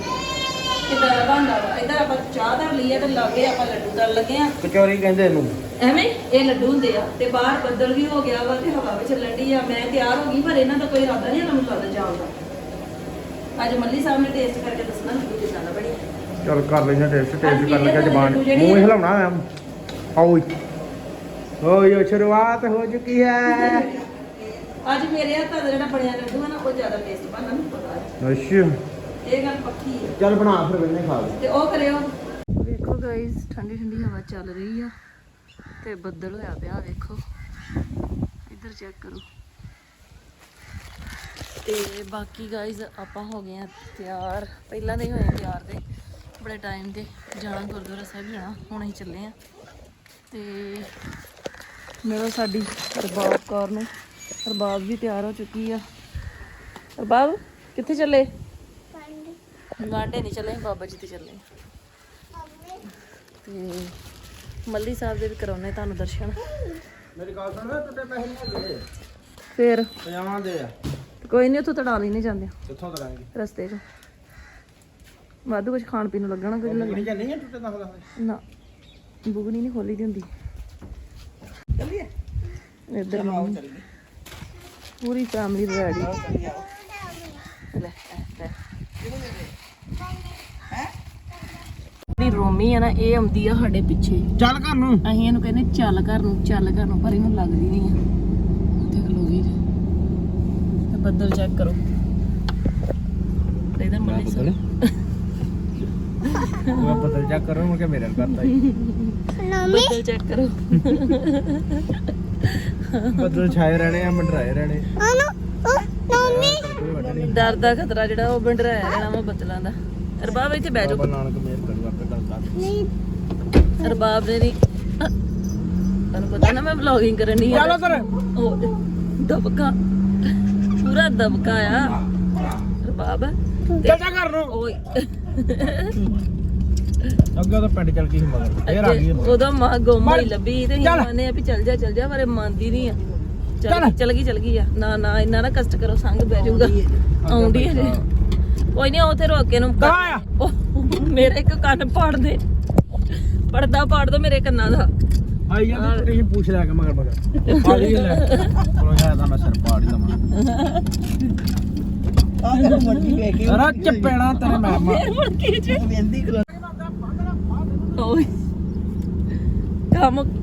ਕਿੱਦਾਂ ਦਾ ਬਣਦਾ ਵਾ। ਇੱਧਰ ਆਪਾਂ ਚਾਹ ਧਰ ਲਈ ਆ ਤੇ ਲਾਗੇ ਆਪਾਂ ਲੱਡੂ ਤਲ ਲੱਗੇ ਆ। ਕਚੋਰੀ ਕਹਿੰਦੇ ਇਹਨੂੰ। ਐਵੇਂ ਇਹ ਲੱਡੂ ਹੁੰਦੇ ਆ ਤੇ ਬਾਹਰ ਬੱਦਲ ਵੀ ਹੋ ਗਿਆ ਵਾ ਤੇ ਹਵਾ ਵੀ ਚੱਲਣ ਦੀ ਆ। ਮੈਂ ਤਿਆਰ ਹੋ ਗਈ ਪਰ ਇਹਨਾਂ ਦਾ ਕੋਈ ਇਰਾਦਾ ਨਹੀਂ ਮੈਨੂੰ ਲੱਗਦਾ ਜਾਣ ਦਾ। ਅੱਜ ਮੱਲੀ ਸਾਹਿਬ ਨੇ ਟੇਸਟ ਕਰਕੇ ਦੱਸਣਾ ਲੱਡੂ ਕਿੱਦਾਂ ਦਾ ਬਣਿਆ। ਚਲ ਕਰ ਲੈਣਾ ਟੈਸਟ ਟੈਸਟ ਕਰ ਲਗਾ ਜ਼ਬਾਨ ਮੂੰਹ ਹੈ- ਹਿਲਾਉਣਾ ਹੈ ਆਓ ਹੋਇਓ ਸ਼ੁਰੂਆਤ ਹੋ ਚੁੱਕੀ ਹੈ। ਅੱਜ ਮੇਰੇ ਹੱਥਾਂ ਦਾ ਜਿਹੜਾ ਬਣਿਆ ਲੱਡੂ ਹੈ ਨਾ ਉਹ ਜ਼ਿਆਦਾ ਟੇਸਟ ਬਣਨਾ ਮੈਨੂੰ ਪਤਾ ਹੈ। ਅੱਛਾ। ਇਹ ਗੱਲ ਪੱਕੀ ਹੈ। ਚੱਲ ਬਣਾ ਫਿਰ ਬੰਨੇ ਖਾ ਲੈ ਤੇ ਉਹ ਕਰਿਓ। ਵੇਖੋ ਗਾਇਸ ਠੰਡੀ ਠੰਡੀ ਹਵਾ ਚੱਲ ਰਹੀ ਆ। ਤੇ ਬੱਦਲ ਹੋਇਆ ਪਿਆ ਵੇਖੋ। ਇੱਧਰ ਚੈੱਕ ਕਰੋ। ਤੇ ਬਾਕੀ ਗਾਇਸ ਆਪਾਂ ਹੋ ਗਏ ਆ ਤਿਆਰ। ਪਹਿਲਾਂ ਦੇ ਹੋਏ ਤਿਆਰ ਤੇ ਬੜੇ ਟਾਈਮ ਦੇ ਜਾਣਾ ਗੁਰਦੁਆਰਾ ਸਾਹਿਬ ਜਾਣਾ ਹੁਣ ਅਸੀਂ ਚੱਲੇ ਆ ਤੇ ਮੇਰਾ ਸਾਡੀ ਰਬਾਬ ਕੌਰ ਨੂੰ ਰਬਾਬ ਵੀ ਤਿਆਰ ਹੋ ਚੁੱਕੀ ਆ। ਰਬਾਬ ਕਿੱਥੇ ਚੱਲੇ? ਗਾਂਡੇ ਨਹੀਂ ਚੱਲੇ ਬਾਬਾ ਜੀ ਤੇ ਚੱਲੇ। ਤੇ ਮੱਲੀ ਸਾਹਿਬ ਦੇ ਵੀ ਕਰਾਉਣੇ ਤੁਹਾਨੂੰ ਦਰਸ਼ਨ। ਮੇਰੀ ਗੱਲ ਸੁਣ ਟੁੱਟੇ ਪੈਸੇ ਨਹੀਂ ਹੈਗੇ। ਫੇਰ? 50 ਦੇ ਆ ਕੋਈ ਨਹੀਂ ਉੱਥੋਂ ਤੜਾ ਲਈ ਨਹੀਂ ਜਾਂਦੇ। ਕਿੱਥੋਂ ਕਰਾਂਗੇ ਰਸਤੇ 'ਚ। ਵਾਧੂ ਕੁਝ ਖਾਣ ਪੀਣ ਨੂੰ ਲੱਗਣਾ ਕੁਝ ਲੱਗਣਾ ਨਹੀਂ ਚੱਲਣੀ ਟੁੱਟੇ ਦੱਸ ਦੱਸ ਨਾ ਬੁਗਣੀ ਨਹੀਂ ਖੋਲੀ ਦੀ ਹੁੰਦੀ। ਚੱਲੀਏ? ਇੱਧਰ ਮੰਮੀ। ਪੂਰੀ ਫੈਮਿਲੀ ਰੈਡੀ ਲੈ ਲੈ ਦੀ ਰੋਮੀ ਆ ਨਾ ਇਹ ਆਉਂਦੀ ਆ ਸਾਡੇ ਪਿੱਛੇ। ਚੱਲ ਘਰ ਨੂੰ। ਅਸੀਂ ਇਹਨੂੰ ਕਹਿੰਦੇ ਚੱਲ ਘਰ ਨੂੰ ਚੱਲ ਘਰ ਨੂੰ ਪਰ ਇਹਨੂੰ ਲੱਗਦੀ ਨਹੀਂ ਆ। ਉੱਥੇ ਖਲੋ ਗਈ ਜੀ। ਤੇ ਬੱਦਲ ਚੈੱਕ ਕਰੋ। ਤੇ ਇਧਰ ਮੱਲੀ ਸਰ ਮੈਂ ਬਦਲ ਜਾ ਕਰੋ ਮੁੜ ਕੇ ਮੇਰੇ ਨਾਲ ਕਰਦਾ ਹੀ ਬੱਦਲ ਚੈੱਕ ਕਰੋ। ਬਦਲ ਛਾਏ ਰਹਿਣੇ ਆ ਮੰਡਰਾਏ ਰਹਿਣੇ। ਡਰ ਦਾ ਖਤਰਾ ਜਿਹੜਾ ਉਹ ਬੰਡਰਾਇਆ ਰਹਿਣਾ ਵਾ ਬੱਦਲਾਂ ਦਾ। ਰਬਾਬ ਇੱਥੇ ਬਹਿ ਬਾਬਾ ਜਾਓ ਨਾਨਕ ਮੇਰ ਕਰੂ ਆਪੇ ਦੱਸਦਾ ਰਬਾਬ ਨੇ ਨਹੀਂ। ਤੁਹਾਨੂੰ ਪਤਾ ਨਾ ਮੈਂ ਵਲੌਗਿੰਗ ਕਰਨੀ ਆ। ਚੱਲ ਉਧਰ। ਉਹ ਦਬਕਾ। ਪੂਰਾ ਦਬਕਾ ਆ। ਰਬਾਬ। ਤੇ ਚੱਲ ਜਾ ਘਰ ਨੂੰ। ਓਏ। ਅੱਗਾ ਤਾਂ ਪਿੰਡ ਚੱਲ ਗਈ ਸੀ ਮਗਰ ਫੇਰ ਆ ਗਈ ਅੱਗੇ ਉਹਦਾ ਮਾਂ ਗੁੰਮ ਹੋਈ ਲੱਭੀ ਤੇ ਅਸੀਂ ਮੰਨੇ ਆ ਵੀ ਚੱਲ ਜਾ ਚੱਲ ਜਾ ਪਰ ਇਹ ਮੰਨਦੀ ਨਹੀਂ ਆ। ਚੱਲ ਚੱਲ। ਗਈ ਚੱਲ ਗਈ ਆ। ਨਾ ਨਾ ਇੰਨਾ ਨਾ ਕਸ਼ਟ ਕਰੋ ਸੰਗ ਬਹਿ ਜਾਊਗਾ। ਆਉਂਦੀ ਹੈ ਜੇ। ਕੋਈ ਨਹੀਂ ਉੱਥੇ ਰੋਕ ਕੇ ਨੂੰ ਕਹਾਂ ਆ ਉਹ, ਮੇਰੇ ਇੱਕ ਕੰਨ ਪਾੜ ਦੇ। ਪਰਦਾ ਪਾੜ ਦੋ ਮੇਰੇ ਕੰਨਾਂ ਦਾ। ਆਈ ਜਾਂਦੀ ਤੁਸੀਂ ਪੁੱਛ ਲਿਆ ਕਿ ਮਗਰ ਮਗਰ। ਆ ਗਈ ਲੈ। ਕੋਲ ਹੈ ਤਾਂ ਮੈਂ ਸਿਰ ਪਾੜ ਹੀ ਲਵਾਂ। ਰਾ ਚੱਪੇਣਾ ਤੇਰੇ ਮੈਂ ਮਾਰ। ਫੇਰ ਮੁੜ ਕੇ ਜੇ ਕੰਮ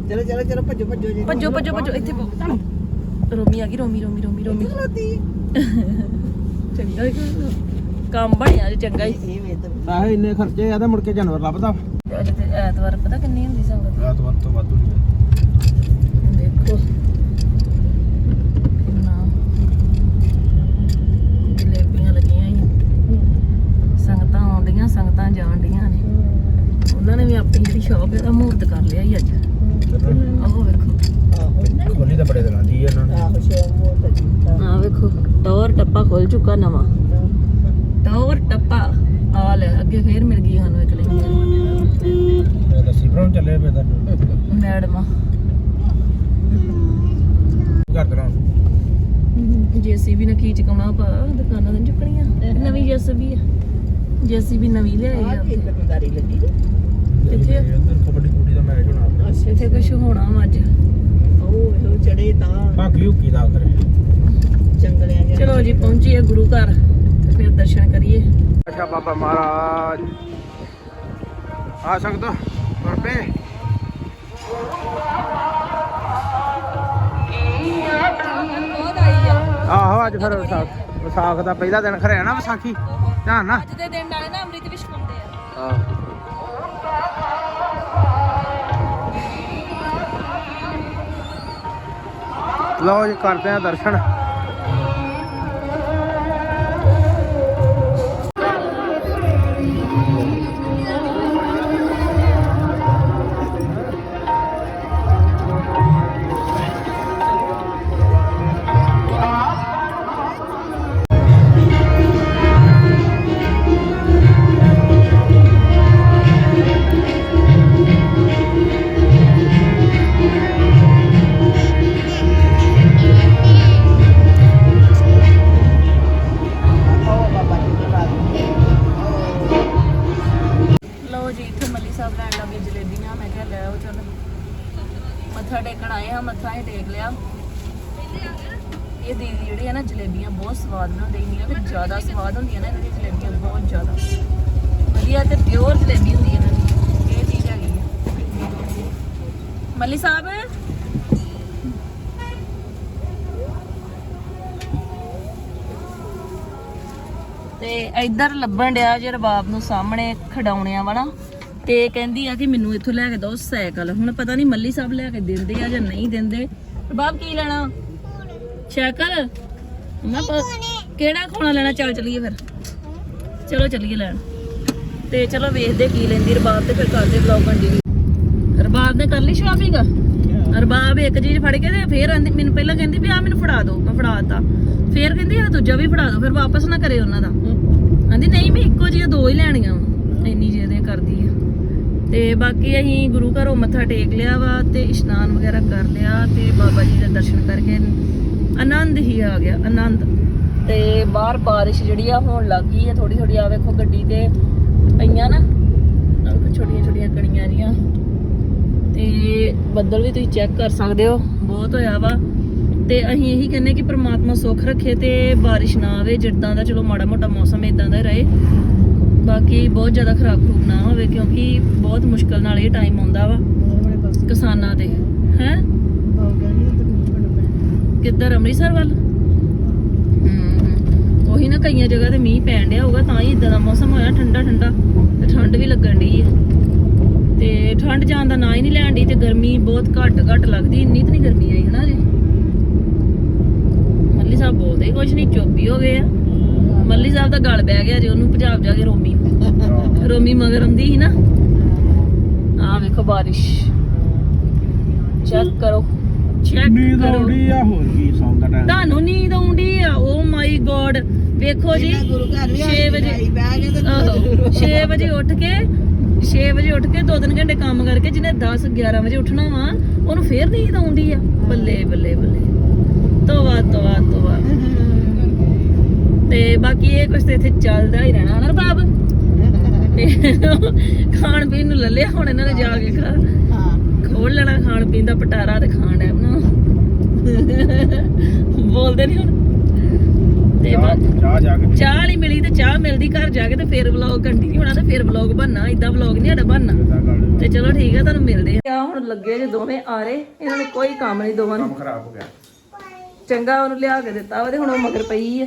ਚਲੋ ਚਲੋ ਚਲੋ ਭੱਜੋ ਭੱਜੋ ਜੀ ਭੱਜੋ ਭੱਜੋ ਭੱਜੋ ਇੱਥੇ ਪਓ। ਰੋਮੀ ਆ ਗਈ ਰੋਮੀ ਰੋਮੀ ਰੋਮੀ ਰੋਮੀ ਚੰਗਾ ਹੀ ਕਰ- ਕੰਮ ਬਣਿਆ ਜੇ ਚੰਗਾ ਹੀ ਆਹ ਇੰਨੇ ਖਰਚੇ ਆ ਤਾਂ ਮੁੜ ਕੇ ਜਾਨਵਰ ਲੱਭਦਾ ਤੇ ਅੱਜ ਤੇ ਐਤਵਾਰ ਪਤਾ ਕਿੰਨੀ ਹੁੰਦੀ ਸੰਗਤ ਰਾਤ ਵੱਧ ਤੋਂ ਵੱਧ ਨਹੀਂ ਦੇਖੋ ਕਿੰਨਾ ਜਲੇਬੀਆਂ ਲੱਗੀਆਂ ਹੀ ਸੰਗਤਾਂ ਆਉਂਦੀਆਂ ਸੰਗਤਾਂ ਜਾਣਦੀਆਂ ਨੇ ਉਹਨਾਂ ਨੇ ਵੀ ਆਪਣੀ ਜਿਹੜੀ ਸ਼ੌਪ ਇਹਦਾ ਮੂਰਤ ਕਰ ਲਿਆ ਹੀ ਅੱਜ। ਆਹੋ ਵੇਖੋ। ਖੋਲੀ ਤਾਂ ਬੜੇ ਦਿਨਾਂ ਦੀ ਆ ਇਹਨਾਂ ਨੇ। ਆ ਵੇਖੋ ਟੌਰ ਟੱਪਾ ਖੁੱਲ ਚੁੱਕਾ ਨਵਾਂ। ਟੌਰ ਟੱਪਾ ਆ ਲੈ ਅੱਗੇ ਫੇਰ ਮਿਲ ਗਈ ਸਾਨੂੰ ਇੱਕ ਲਈ। ਲੱਸੀ ਭਰਾਉਣ ਚੱਲੇ ਪਏ ਤਾਂ। ਮੈਡਮ ਕਰ ਦੇਣਾ ਜੇਸੀਬੀ ਨੇ ਕੀ ਚਕਾਉਣਾ ਪਾ ਦੁਕਾਨਾਂ ਤੋਂ ਚੁੱਕਣੀਆਂ। ਨਵੀਂ ਜੇਸੀਬੀ ਆ। ਜੇਸੀਬੀ ਨਵੀਂ ਲਿਆਈ ਆ। ਜ਼ਿੰਮੇਵਾਰੀ ਲੱਗੀ। ਕਿੱਥੇ ਕਬੱਡੀ ਕੁੜੀ ਦਾ ਮੈਚ ਹੋਣਾ ਅੱਛਾ ਇੱਥੇ ਕੁਝ ਹੋਣਾ ਵਾ ਅੱਜ? ਉਹ ਜੋ ਚੜੇ ਤਾਂ। ਹਾਕੀ ਹੁਕੀ ਦਾ ਕਰੇ ਜੰਗਲਿਆਂ ਦੇ ਚਲੋ ਜੀ ਪਹੁੰਚੀਏ ਗੁਰੂ ਘਰ ਤੇ ਫਿਰ ਦਰਸ਼ਨ ਕਰੀਏ। ਅੱਛਾ ਬਾਬਾ ਮਹਾਰਾਜ। ਆ ਸਕਦਾ ਪਰਪੇ ਆਹੋ ਅੱਜ ਫਿਰ ਵਿਸਾਖ ਵਿਸਾਖ ਦਾ ਪਹਿਲਾ ਦਿਨ ਖਰਿਆ ਨਾ ਵਿਸਾਖੀ। ਧਿਆਨ ਨਾ ਅੱਜ ਦੇ ਦਿਨ ਨਾਲੇ ਨਾ ਅੰਮ੍ਰਿਤ ਵੀ ਛਕਾਉਂਦੇ ਆ। ਲਓ ਜੀ ਕਰਦੇ ਆ ਦਰਸ਼ਨ। ਤੇ ਇੱਧਰ ਲੱਭਣ ਡਿਆ ਜੇ ਰਬਾਬ ਨੂੰ ਸਾਹਮਣੇ ਖਡਾਉਣਿਆ ਵਾ ਤੇ ਕਹਿੰਦੀ ਆ ਕਿ ਮੈਨੂੰ ਇੱਥੋਂ ਲੈ ਕੇ ਦਿਓ ਸਾਈਕਲ। ਹੁਣ ਪਤਾ ਨਹੀਂ ਮੱਲੀ ਸਾਹਿਬ ਲੈ ਕੇ ਦਿੰਦੇ ਆ ਜਾਂ ਨਹੀਂ ਦਿੰਦੇ। ਰਬਾਬ ਕੀ ਲੈਣਾ? ਸਾਈਕਲ? ਮੈਂ ਕਿਹੜਾ ਖੋਣਾ ਲੈਣਾ? ਚੱਲ ਚਲੀਏ ਫਿਰ। ਚਲੋ ਚੱਲੀਏ ਲੈਣ। ਤੇ ਚਲੋ ਵੇਖਦੇ ਕੀ ਲੈਂਦੀ ਰਬਾਬ ਤੇ ਫਿਰ ਕਰਦੇ ਵਲੌਗ ਕੰਟੀਨਿਊ ਰਬਾਬ ਨੇ ਕਰ ਲਈ ਸ਼ਾਪਿੰਗ ਰਬਾਬ ਇੱਕ ਚੀਜ਼ ਫੜ ਕੇ ਤੇ ਫੇਰ ਆਂਦੀ ਮੈਨੂੰ ਪਹਿਲਾਂ ਕਹਿੰਦੀ ਵੀ ਆ ਮੈਨੂੰ ਫੜਾ ਦਿਓ, ਮੈਂ ਫੜਾ ਦਿੱਤਾ। ਫੇਰ ਕਹਿੰਦੀ ਆ ਦੂਜਾ ਵੀ ਫੜਾ ਦਿਓ, ਫਿਰ ਵਾਪਸ ਨਾ ਕਰੇ ਉਹਨਾਂ ਦਾ। ਕਹਿੰਦੀ ਨਹੀਂ, ਮੈਂ ਇੱਕੋ ਜਿਹੀਆਂ ਦੋ ਹੀ ਲੈਣੀਆਂ ਵਾ, ਇੰਨੀ ਜਿਹਦੇ ਕਰਦੀ ਆ। ਤੇ ਬਾਕੀ ਅਸੀਂ ਗੁਰੂ ਘਰੋਂ ਮੱਥਾ ਟੇਕ ਲਿਆ ਵਾ ਤੇ ਇਸ਼ਨਾਨ ਵਗੈਰਾ ਕਰ ਲਿਆ ਤੇ ਬਾਬਾ ਜੀ ਦੇ ਦਰਸ਼ਨ ਕਰਕੇ ਆਨੰਦ ਹੀ ਆ ਗਿਆ, ਆਨੰਦ। ਤੇ ਬਾਹਰ ਬਾਰਿਸ਼ ਜਿਹੜੀ ਆ, ਹੋਣ ਲੱਗ ਗਈ ਆ ਥੋੜੀ ਥੋੜੀ ਆ ਵੇਖੋ ਗੱਡੀ ਤੇ ਪਈਆਂ ਨਾ ਛੋਟੀਆਂ ਛੋਟੀਆਂ ਕਣੀਆਂ ਜੀਆਂ ਤੇ ਬੱਦਲ ਵੀ ਤੁਸੀਂ ਚੈੱਕ ਕਰ ਸਕਦੇ ਹੋ, ਬਹੁਤ ਹੋਇਆ ਵਾ। ਤੇ ਅਸੀਂ ਇਹੀ ਕਹਿੰਨੇ ਕਿ ਪ੍ਰਮਾਤਮਾ ਸੁੱਖ ਰੱਖੇ ਤੇ ਬਾਰਿਸ਼ ਨਾ ਆਵੇ, ਜਿੱਦਾਂ ਦਾ ਚਲੋ ਮਾੜਾ ਮੋਟਾ ਮੌਸਮ ਇਦਾਂ ਦਾ ਰਹੇ। ਬਾਕੀ ਬਹੁਤ ਜ਼ਿਆਦਾ ਖਰਾਬ ਖਰੂਬ ਨਾ ਹੋਵੇ, ਕਿਉਂਕਿ ਬਹੁਤ ਮੁਸ਼ਕਲ ਨਾਲ ਇਹ ਟਾਈਮ ਆਉਂਦਾ ਵਾ ਕਿਸਾਨਾਂ ਤੇ। ਹੈ? ਕਿੱਧਰ, ਅੰਮ੍ਰਿਤਸਰ ਵੱਲ? ਉਹੀ ਨਾ ਕਈਆਂ ਜਗ੍ਹਾ ਤੇ ਮੀਂਹ ਪੈਣ ਡਿਆ ਹੋਊਗਾ, ਤਾਂ ਹੀ ਇਦਾਂ ਦਾ ਮੌਸਮ ਹੋਇਆ, ਠੰਡਾ ਠੰਡਾ। ਤੇ ਠੰਡ ਵੀ ਲੱਗਣ ਡਈ ਹੈ ਤੇ ਠੰਡ ਜਾਣ ਦਾ ਨਾ ਹੀ ਨਹੀਂ ਲੈਣ ਡਈ, ਤੇ ਗਰਮੀ ਬਹੁਤ ਘੱਟ ਘੱਟ ਲੱਗਦੀ, ਇੰਨੀ ਤਾਂ ਨਹੀਂ ਗਰਮੀ ਆਈ ਹਨਾ ਜੀ ਮੱਲੀ ਸਾਹਿਬ ਬੋਲਦੇ ਕੁਝ ਨਹੀਂ ਚੁੱਪ ਹੀ ਹੋ ਗਏ ਆ। ਮੱਲੀ ਸਾਹਿਬ ਦਾ ਗਲ ਬਹਿ ਗਿਆ ਜੇ ਉਹਨੂੰ ਭਜਾਬ ਜਾ ਕੇ ਰੋਮੀ। ਰੋਮੀ ਮਗਰ ਆਉਂਦੀ ਸੀ ਨਾ। ਆ ਵੇਖੋ ਬਾਰਿਸ਼। ਚੈੱਕ ਕਰੋ। ਚੈੱਕ ਨੀਂਦ ਕਰੋ। ਆਉਣੀ ਆ ਹੋਰ ਕੀ ਸੌਂ ਦਾ ਟਾਈਮ ਤੁਹਾਨੂੰ ਨੀਂਦ ਆਉਂਦੀ ਆ ਓ ਮਾਈ ਗੋਡ ਵੇਖੋ ਜੀ ਗੁਰੂ ਘਰ ਵੀ 6 ਵਜੇ ਬਹਿ ਗਏ ਤੇ ਆਹੋ 6 ਵਜੇ ਉੱਠ ਕੇ 6 ਵਜੇ ਉੱਠ ਕੇ 2-3 ਘੰਟੇ ਕੰਮ ਕਰਕੇ ਜਿਹਨੇ 10 11 ਵਜੇ ਉੱਠਣਾ ਵਾ ਉਹਨੂੰ ਫੇਰ ਨੀਂਦ ਆਉਂਦੀ ਆ। ਬੱਲੇ ਬੱਲੇ ਬੱਲੇ। ਤੋਵਾ ਤੋਵਾ ਤੋਵਾ ਤੇ ਬਾਕੀ ਇਹ ਕੁਛ ਤੇ ਇੱਥੇ ਚੱਲਦਾ ਹੀ ਰਹਿਣਾ ਨਾ ਬਾਬ ਖਾਣ ਪੀਣ ਨੂੰ ਲੱਲਿਆ ਹੁਣ ਇਹਨਾਂ ਨੇ ਜਾ ਕੇ ਖਾ। ਹਾਂ। ਖੋਲ ਲੈਣਾ ਖਾਣ ਪੀਣ ਦਾ ਪਟਾਰਾ ਤੇ ਖਾਣ ਐ ਨਾ ਬੋਲਦੇ ਨਹੀਂ ਹੁਣ। ਤੇ ਚਾਹ ਜਾ ਕੇ ਚਾਹ ਨਹੀਂ ਮਿਲੀ ਤੇ ਚਾਹ ਮਿਲਦੀ ਘਰ ਜਾ ਕੇ ਤੇ ਫਿਰ ਵਲੌਗ ਕੰਟੀਨਿਊ ਹੋਣਾ ਤੇ ਫਿਰ ਵਲੌਗ ਬਣਨਾ ਇਦਾਂ ਵਲੌਗ ਨਹੀਂ ਸਾਡਾ ਬਣਨਾ। ਤੇ ਚਲੋ ਠੀਕ ਆ ਤੁਹਾਨੂੰ ਮਿਲਦੇ ਆ। ਹੁਣ ਲੱਗੇ ਜੇ ਦੋਵੇਂ ਆ ਰਹੇ ਇਹਨਾਂ ਨੂੰ ਕੋਈ ਕੰਮ ਨਹੀਂ ਦੋਵਾਂ ਨੂੰ। ਕੰਮ ਖਰਾਬ ਹੋ ਗਿਆ। ਚੰਗਾ ਉਹਨੂੰ ਲਿਆ ਕੇ ਦਿੱਤਾ ਤੇ ਹੁਣ ਉਹ ਮਗਰ ਪਈ ਆ।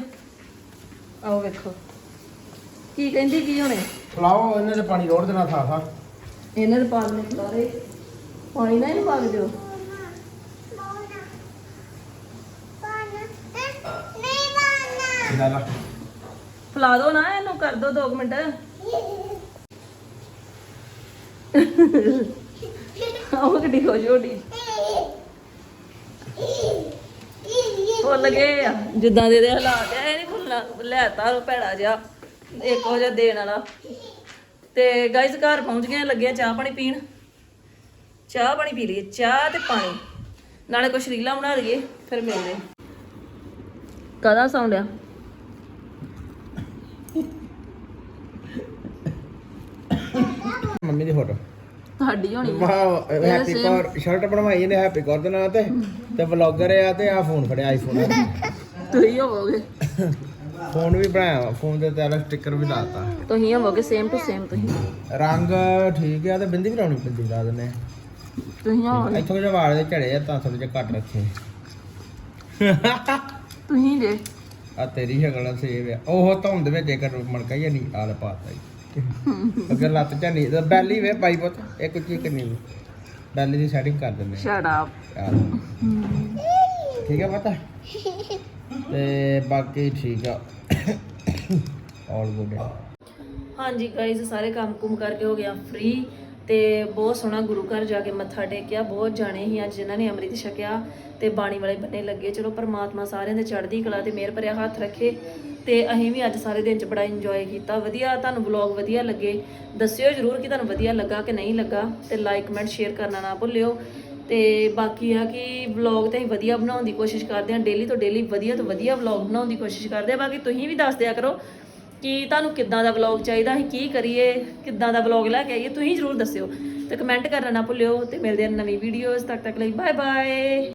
ਆਓ ਵੇਖੋ। ਕੀ ਕਹਿੰਦੀ ਕੀ ਹੁਣੇ? ਫਲਾਓ ਇਹਨਾਂ ਦੇ ਪਾਣੀ ਰੋੜ ਦੇਣਾ ਥਾ ਥਾ। ਇਹਨਾਂ ਦੇ ਪਾਲ ਨੇ ਪਾਣੀ ਨਾ ਇਹਨੂੰ ਪਾ ਦਿਓ। ਲੈ ਲਾ। ਫਲਾ ਦੋ ਨਾ ਇਹਨੂੰ ਕਰ ਦੋ 2 ਮਿੰਟ। ਉਹ ਕਿੱਡੀ ਖੁਸ਼ ਹੋਣੀ ਫੁੱਲ ਗਏ ਆ। ਜਿੱਦਾਂ ਦੇ ਦੇ ਹਾਲਾਤ ਆ ਫੁੱਲਣਾ ਲੈਤਾ ਉਹ ਭੈੜਾ ਜਿਹਾ ਇੱਕ ਹੋ ਜਾ ਦੇਣ ਵਾਲਾ। ਤੇ ਗਾਇਸ ਘਰ ਪਹੁੰਚ ਗਏ ਲੱਗੇ ਚਾਹ ਪਾਣੀ ਪੀਣ। ਚਾਹ ਪਾਣੀ ਪੀ ਲਈਏ ਚਾਹ ਤੇ ਪਾਣੀ। ਨਾਲੇ ਕੁਛ ਰੀਲਾਂ ਬਣਾ ਲਈਏ ਫਿਰ ਮਿਲਦੇ ਕਦਾ ਸਾਊਂਡ ਆ? ਮੰਮੀ ਦੀ ਫੋਟੋ। ਤੁਹਾਡੀ ਹੋਣੀ। ਵਾਹ ਹੈਪੀ ਕੌਰ ਸ਼ਰਟ ਬਣਵਾਈ ਇਹਨੇ ਹੈਪੀ ਕੌਰ ਦੇ ਨਾਂ ਤੇ ਤੇ ਵਲੌਗਰ ਆ ਤੇ ਆ ਫੋਨ ਫੜਿਆ ਆਈਫੋਨ ਤੁਸੀਂ ਹੋਵੋਗੇ। ਫੋਨ ਵੀ ਬਣਾਇਆ ਫੋਨ ਦੇ ਤੇ ਸਟicker ਵੀ ਲਾਤਾ। ਤੁਸੀਂ ਹੋਵੋਗੇ ਸੇਮ ਟੂ ਸੇਮ ਤੁਸੀਂ। ਰੰਗ ਠੀਕ ਆ ਤੇ ਬਿੰਦੀ ਵੀ ਲਾਉਣੀ ਬਿੰਦੀ ਲਾ ਦਿੰਨੇ ਤੁਸੀਂ ਹੋਵੋਗੇ ਇੱਥੋਂ ਜਿਹੜੇ ਵਾਲ ਦੇ ਝੜੇ ਆ ਤਾਂ ਥੋੜੇ ਜਿਹਾ ਘੱਟ ਰੱਖੇ। ਤੁਸੀਂ ਜੇ। ਆ ਤੇਰੀ ਸ਼ਕਲ ਸੇਵ ਆ। ਉਹ ਧੁੰਦ ਵਿੱਚ ਇੱਕ ਮਣਕਾ ਹੀ ਨਹੀਂ ਆਲ ਪਾਤਾ ਜੀ। ਅੱਗੇ ਲੱਤ ਝਾਨੀ ਤੇ ਬੈਲੀ ਵੇ ਪਾਈ ਪੁੱਤ ਇੱਕ ਚੀਕ ਨਹੀਂ ਬੈਲੀ ਦੀ ਸੈਟਿੰਗ ਕਰ ਦਿੰਨੇ ਸ਼ਟ ਅਪ ਠੀਕ ਹੈ ਪਤਾ? ਤੇ ਬਾਕੀ ਠੀਕ ਆ। ਆਲ ਗੁੱਡ ਹਾਂਜੀ ਗਾਇਜ਼ ਸਾਰੇ ਕੰਮ ਕੁਮ ਕਰਕੇ ਹੋ ਗਿਆ ਫ੍ਰੀ ਤੇ ਬਹੁਤ ਸੋਹਣਾ ਗੁਰੂ ਘਰ ਜਾ ਕੇ ਮੱਥਾ ਟੇਕਿਆ, ਬਹੁਤ ਜਾਣੇ ਸੀ ਅੱਜ ਜਿਨ੍ਹਾਂ ਨੇ ਅੰਮ੍ਰਿਤ ਛਕਿਆ ਤੇ ਬਾਣੀ ਵਾਲੇ ਬੰਨੇ ਲੱਗੇ। ਚਲੋ ਪਰਮਾਤਮਾ ਸਾਰਿਆਂ ਦੇ ਚੜ੍ਹਦੀ ਕਲਾ ਤੇ ਮਿਹਰ ਭਰਿਆ ਹੱਥ ਰੱਖੇ ਤੇ ਅਸੀਂ ਵੀ ਅੱਜ ਸਾਰੇ ਦਿਨ ਚ ਬੜਾ ਇੰਜੋਏ ਕੀਤਾ। ਵਧੀਆ ਤੁਹਾਨੂੰ ਵਲੌਗ ਵਧੀਆ ਲੱਗੇ। ਦੱਸਿਓ ਜਰੂਰ ਕਿ ਤੁਹਾਨੂੰ ਵਧੀਆ ਲੱਗਾ ਕਿ ਨਹੀਂ ਲੱਗਾ ਤੇ ਲਾਈਕ ਕਮੈਂਟ ਸ਼ੇਅਰ ਕਰਨਾ ਨਾ ਭੁੱਲਿਓ। ਤੇ ਬਾਕੀ ਆ ਕਿ ਵਲੌਗ ਤਾਂ ਅਸੀਂ ਵਧੀਆ ਬਣਾਉਣ ਦੀ ਕੋਸ਼ਿਸ਼ ਕਰਦੇ ਹਾਂ ਡੇਲੀ ਤੋਂ ਡੇਲੀ ਵਧੀਆ ਤੋਂ ਵਧੀਆ ਵਲੌਗ ਬਣਾਉਣ ਦੀ ਕੋਸ਼ਿਸ਼ ਕਰਦੇ ਹਾਂ। ਬਾਕੀ ਤੁਸੀਂ ਵੀ ਦੱਸ ਦਿਆ ਕਰੋ ਕਿ ਤੁਹਾਨੂੰ ਕਿੱਦਾਂ ਦਾ ਵਲੌਗ ਚਾਹੀਦਾ, ਅਸੀਂ ਕੀ ਕਰੀਏ, ਕਿੱਦਾਂ ਦਾ ਵਲੌਗ ਲੈ ਕੇ ਆਈਏ, ਤੁਸੀਂ ਜਰੂਰ ਦੱਸਿਓ ਤੇ ਕਮੈਂਟ ਕਰਨਾ ਨਾ ਭੁੱਲਿਓ ਤੇ ਮਿਲਦੇ ਆ ਨਵੀਂ ਵੀਡੀਓਜ਼ ਤੱਕ ਤੱਕ ਲਈ। Bye bye